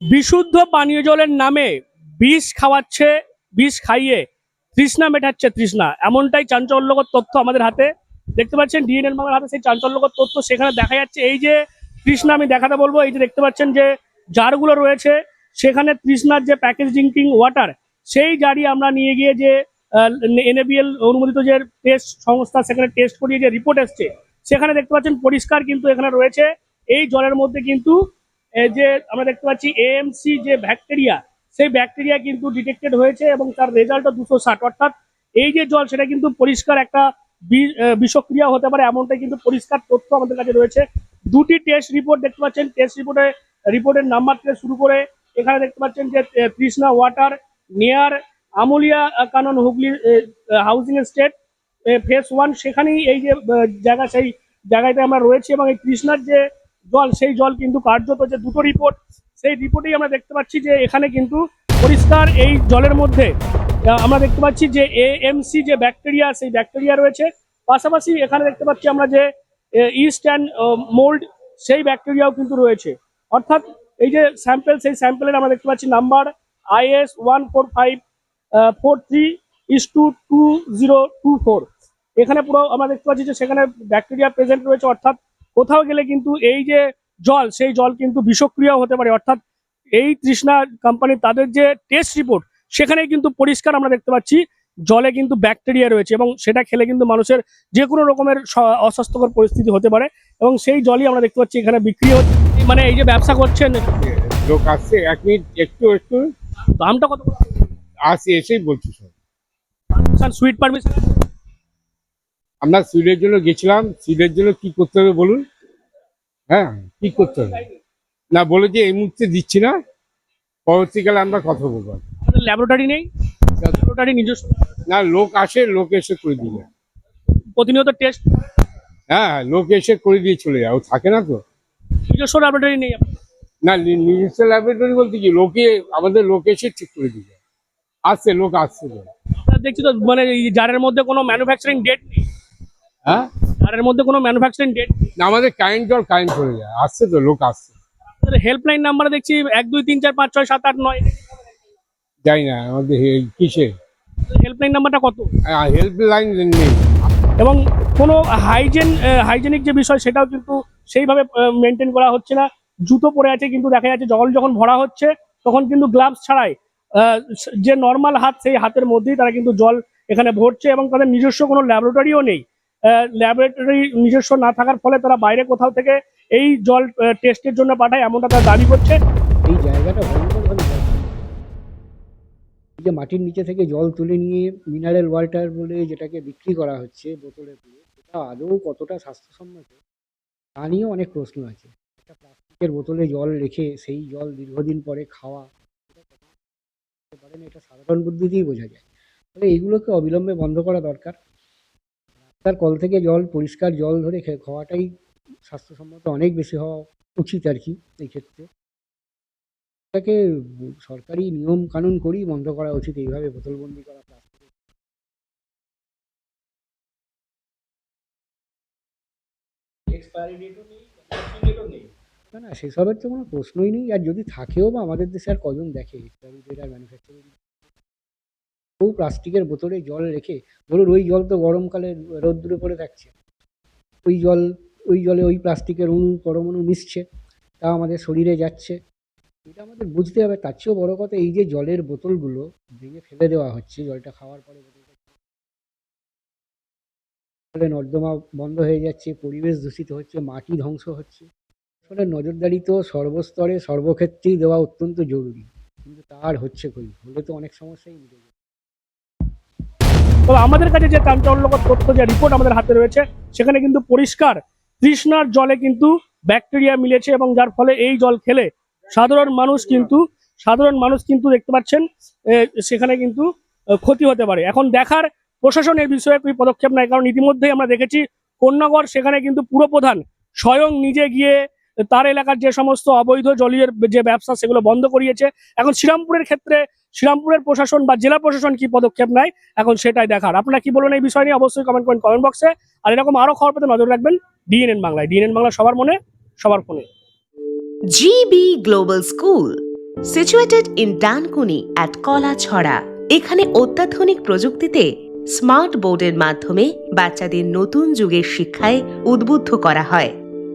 বিশুদ্ধ পানীয় জলের নামে বিষ খাওয়াচ্ছে, বিষ খাইয়ে তৃষ্ণা মেটাচ্ছে তৃষ্ণা। এমনটাই চাঞ্চল্যকর তথ্য আমাদের হাতে। দেখতে পাচ্ছেন ডিএনএল বাংলার হাতে সেই চাঞ্চল্যকর তথ্য সেখানে দেখা যাচ্ছে। এই যে তৃষ্ণা আমি দেখাতে বলব, এই যে দেখতে পাচ্ছেন যে জারগুলো রয়েছে, সেখানে তৃষ্ণার যে প্যাকেজ ড্রিঙ্কিং ওয়াটার সেই জারি আমরা নিয়ে গিয়ে যে এনএবিএল অনুমোদিত যে টেস্ট সংস্থা সেখানে টেস্ট করিয়ে যে রিপোর্ট এসছে, সেখানে দেখতে পাচ্ছেন পরিষ্কার কিন্তু এখানে রয়েছে। এই জলের মধ্যে কিন্তু যে আমরা দেখতে পাচ্ছি এএমসি যে ব্যাকটেরিয়া সেই ব্যাকটেরিয়া কিন্তু ডিটেক্টেড হয়েছে এবং তার রেজাল্টও দুশো ষাট। অর্থাৎ এই যে জল, সেটা কিন্তু পরিষ্কার একটা বিষক্রিয়া হতে পারে, এমনটাই কিন্তু পরিষ্কার তথ্য আমাদের কাছে রয়েছে। দুটি টেস্ট রিপোর্ট দেখতে পাচ্ছেন। টেস্ট রিপোর্টে রিপোর্টের নাম্বার থেকে শুরু করে এখানে দেখতে পাচ্ছেন যে Trishna water, near, Amulia Kanan, Hooghly housing estate phase one সেখানেই এই যে জায়গা, সেই জায়গাতে আমরা রয়েছি এবং এই কৃষ্ণার যে জল, সেই জল কিন্তু কার্যত যে দুটো রিপোর্ট সেই রিপোর্টেই আমরা দেখতে পাচ্ছি যে এখানে কিন্তু পরিষ্কার এই জলের মধ্যে আমরা দেখতে পাচ্ছি যে এএমসি যে ব্যাকটেরিয়া সেই ব্যাকটেরিয়া রয়েছে। পাশাপাশি এখানে দেখতে পাচ্ছি আমরা যে ইস্ট অ্যান্ড মোল্ড সেই ব্যাকটেরিয়াও কিন্তু রয়েছে। অর্থাৎ এই যে স্যাম্পেল সেই স্যাম্পেলের আমরা দেখতে পাচ্ছি number IS one four five four three is two two zero two four এখানে পুরো আমরা দেখতে পাচ্ছি যে সেখানে ব্যাকটেরিয়া প্রেজেন্ট রয়েছে, অর্থাৎ কোথাও গেলে কিন্তু এই যে জল সেই জল কিন্তু বিষক্রিয়াও হতে পারে। অর্থাৎ এই তৃষ্ণা কোম্পানি তাদের যে টেস্ট রিপোর্ট সেখানে কিন্তু পরিষ্কার আমরা দেখতে পাচ্ছি জলে কিন্তু ব্যাকটেরিয়া রয়েছে এবং সেটা খেলে কিন্তু মানুষের যে কোনো রকমের অস্বাস্থ্যকর পরিস্থিতি হতে পারে এবং সেই জলই আমরা দেখতে পাচ্ছি এখানে বিক্রি হচ্ছে। মানে এই যে ব্যবসা করছেন লোক আসছে এক মিনিট একটু একটু। দামটা কত আসি এসেই বলছি সব সুইট পারমিশন আমরা সিলের জন্য গেছিলাম সিলের জন্য কি করতে হবে বলুন? হ্যাঁ কি করতে হবে? না বলে যে এই মুহূর্তে দিচ্ছি না পরবর্তীকালে আমরা কথা বলব। ল্যাবরেটরি নেই? ল্যাবরেটরি নিজস্ব? না লোক আসে লোক এসে করে দিয়ে প্রতিনিয়ত টেস্ট হ্যাঁ লোক এসে করে দিয়ে চলে যায় ও থাকে না তো। নিজস্ব ল্যাবরেটরি নেই না নিজস্ব ল্যাবরেটরি বলতে কি লোকে আমাদের লোক এসে ঠিক করে দিয়ে আসছে লোক আসছে। দেখছি তো মানে জারের মধ্যে কোনো ম্যানুফ্যাকচারিং ডেট নেই। হ্যাঁ? জারের মধ্যে কোনো ম্যানুফ্যাকচারিং ডেট আমাদের কারেন্ট জল কারেন্ট করে যায় আসছে তো লোক আসছে। হেল্পলাইন নাম্বার দেখছি এক দুই তিন চার পাঁচ ছয় সাত আট নয়। যাই না আমাদের কিসে? হেল্পলাইন নাম্বারটা কত? হেল্প লাইন নেই। এবং কোনো হাইজেন হাইজেনিক যে বিষয় সেটাও কিন্তু সেইভাবে মেনটেন করা হচ্ছে না। জুতো পরে আছে কিন্তু দেখা যাচ্ছে জল যখন ভরা হচ্ছে তখন কিন্তু গ্লাভস ছাড়াই যে নর্মাল হাত সেই হাতের মধ্যেই তারা কিন্তু জল এখানে ভরছে এবং তাদের নিজস্ব কোনো ল্যাবরেটরিও নেই। ল্যাবরেটরি নিজস্ব না থাকার ফলে তারা বাইরে কোথাও থেকে এই জল টেস্টের জন্য পাঠায় এমনটা তারা দাবি করছে। এই জায়গাটা যে মাটির নিচে থেকে জল তুলে নিয়ে মিনারেল ওয়াটার বলে যেটাকে বিক্রি করা হচ্ছে বোতলে করে সেটা আদৌ কতটা স্বাস্থ্যসম্মত? তা নিয়েও অনেক প্রশ্ন আছে। একটা প্লাস্টিকের বোতলে জল রেখে সেই জল দীর্ঘদিন পরে খাওয়া, এটা কতটা হতে পারে এটা সাধারণ বুদ্ধিতেই বোঝা যায়। তবে এইগুলোকে অবিলম্বে বন্ধ করা দরকার। রাস্তার কল থেকে জল পরিষ্কার জল ধরে খাওয়াটাই স্বাস্থ্যসম্মত অনেক বেশি হওয়া উচিত আর কি এই ক্ষেত্রে। এটাকে সরকারি নিয়ম কানুন করেই বন্ধ করা উচিত এইভাবে বোতলবন্দি করা না না সেসবের তো কোনো প্রশ্নই নেই। আর যদি থাকেও বা আমাদের দেশে আর কজন দেখে expiry date আর ম্যানুফ্যাকচারিং কেউ প্লাস্টিকের বোতলে জল রেখে, ধরুন ওই জল তো গরমকালে রোদ্দুরে পড়ে থাকছে। ওই জল, ওই জলে ওই প্লাস্টিকের অণু পরমাণু মিশছে, তা আমাদের শরীরে যাচ্ছে। এটা আমাদের বুঝতে হবে। তার চেয়েও বড় কথা এই যে জলের বোতলগুলো ভেঙে ফেলে দেওয়া হচ্ছে, জলটা খাওয়ার পরে ফলে নর্দমা বন্ধ হয়ে যাচ্ছে, পরিবেশ দূষিত হচ্ছে, মাটি ধ্বংস হচ্ছে। ফলে নজরদারি তো সর্বস্তরে সর্বক্ষেত্রেই দেওয়া অত্যন্ত জরুরি। কিন্তু তার হচ্ছে কই? হলে তো অনেক সমস্যাই মিটে যাবে তবে আমাদের কাছে যে চাঞ্চল্যকর তথ্য যে রিপোর্ট আমাদের হাতে রয়েছে, সেখানে কিন্তু পরিষ্কার তৃষ্ণার জলে কিন্তু ব্যাকটেরিয়া মিলেছে এবং যার ফলে এই জল খেলে সাধারণ মানুষ কিন্তু, সাধারণ মানুষ কিন্তু দেখতে পাচ্ছেন সেখানে কিন্তু ক্ষতি হতে পারে। এখন দেখার প্রশাসন এই বিষয়ে কোনো পদক্ষেপ নেয় কারণ ইতিমধ্যেই আমরা দেখেছি কন্যাগড় সেখানে কিন্তু পুরপ্রধান স্বয়ং নিজে গিয়ে তার এলাকার যে সমস্ত অবৈধ জলীয় যে ব্যবসা, সেগুলো বন্ধ করিয়েছে। এখন শ্রীরামপুরের ক্ষেত্রে শ্রীরামপুরের প্রশাসন বা জেলা প্রশাসন কি পদক্ষেপ নেয়, এখন সেটাই দেখার। আপনারা কি বলবেন এই বিষয় নিয়ে, অবশ্যই কমেন্ট করেন কমেন্ট বক্সে আর এরকম আরও খবর পেতে নজর রাখবেন ডিএনএন বাংলায়। ডিএনএন বাংলা সবার মনে, সবার ফোনে। GB global school situated in Dankuni at Kalachhara এখানে অত্যাধুনিক প্রযুক্তিতে স্মার্ট বোর্ডের মাধ্যমে বাচ্চাদের নতুন যুগের শিক্ষায় উদ্বুদ্ধ করা হয়।